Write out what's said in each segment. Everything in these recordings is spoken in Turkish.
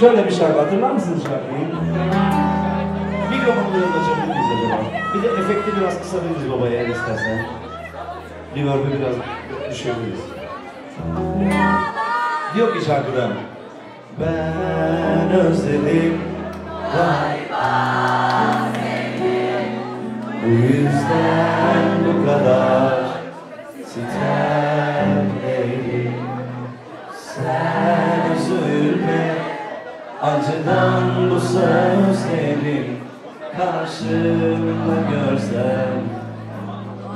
Şöyle bir şarkı hatırlar mısınız şarkıyı? Mikrofonu biraz açabilir miyiz acaba? Bir de efekti biraz kısabiliriz babaya eğer istersen. Reverb'ü biraz düşürebiliriz. Diyor ki şarkıda Ben özledim galiba seni Bu yüzden bu kadar sitemliyim Sen Acıdan bu sözlerim Karşımda görsem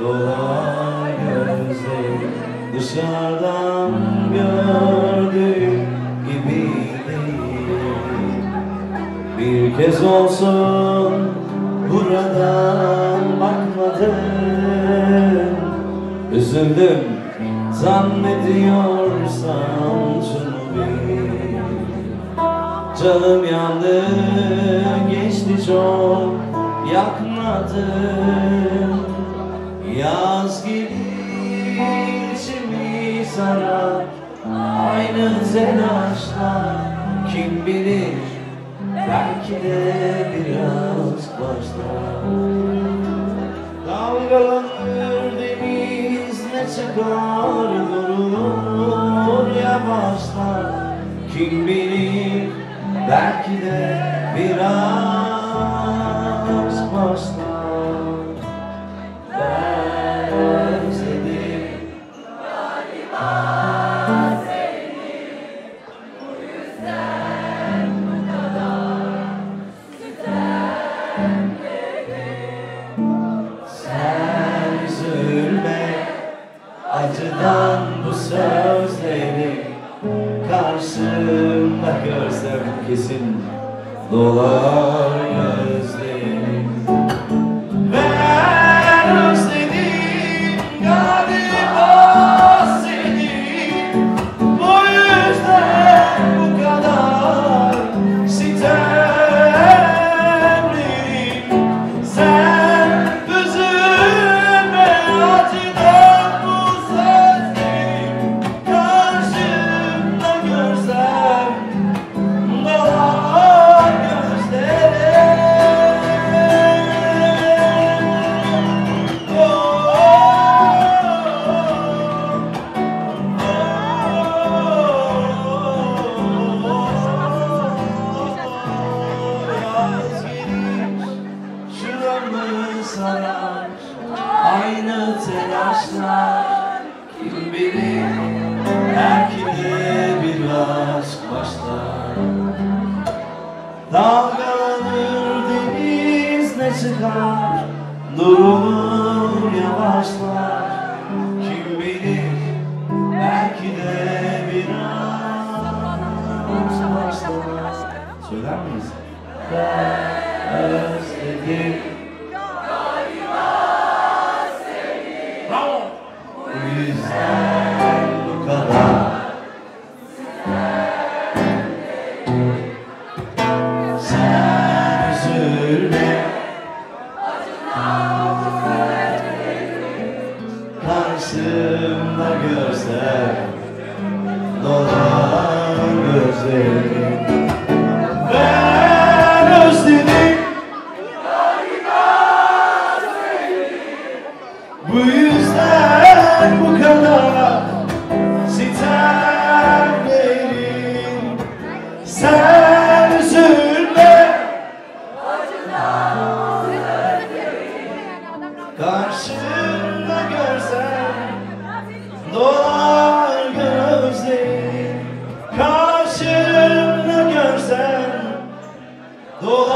Dolar gözlerim Dışarıdan gördüğüm gibi değil. Bir kez olsun buradan bakmadım Üzüldüm zannediyorsan şunu bil Canım yandı geçti çok yakmadım. Yaz gibi içimi sarar Aynı telaşla kim bilir? Belki de biraz başlar Dalgalanır deniz ne çıkar durur yavaşlar. Kim bilir belki de biraz başlar Ben özledim Sen üzülme Acıdan bu sözleri Karşımda görsem kesin Dolar gözlerim Kim bilir Belki de bir aşk başlar. Dalgalanır deniz ne çıkar? Durulur yavaşlar. Kim bilir Belki de bir aşk başlar. Söyler miyiz? Ben özledim Rüyalarımda görsem Dolan gözlerim. Ben özledim. Bu yüzden bu kadar Sitem Sen üzülme. Karşı dolar gözlerin karşımda görsen. Dolar